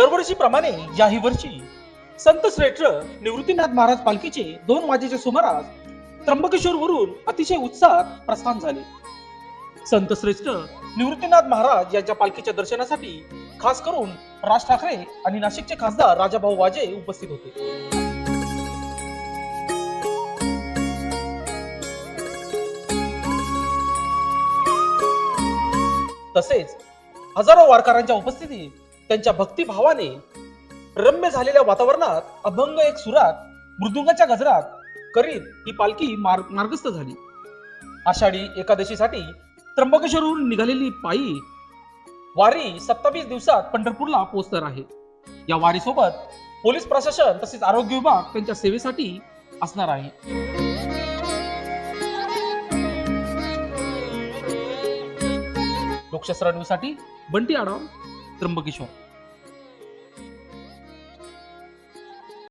दरवर्षीप्रमाणे याही वर्षी संत श्रेष्ठ निवृत्तीनाथ महाराज पालखीचे दोन वाजेच्या सुमारास त्र्यंबकेश्वर वरून अतिशय उत्साहात प्रस्थान झाले. संत श्रेष्ठ निवृत्तीनाथ महाराज यांच्या पालखीच्या दर्शनासाठी खास करून राज ठाकरे आणि नाशिकचे खासदार राजाभाऊ वाजे उपस्थित होते. तसेच हजारो वारकऱ्यांच्या उपस्थितीत त्यांच्या भक्तिभावाने रम्य झालेल्या वातावरणात अभंग एक सुरात मृदुंगाच्या गजरात करीत ही पालखी मार्ग मार्गस्थ झाली. आषाढी एकादशीसाठी त्र्यंबकेश्वरहून निघालेली पायी वारी सत्तावीस दिवसात पंढरपूरला पोहोचणार आहे. या वारीसोबत पोलीस प्रशासन तसेच आरोग्य विभाग त्यांच्या सेवेसाठी असणार आहे. मोक्ष न्यूजसाठी बंटी आडाव त्र्यंबकेश्वर.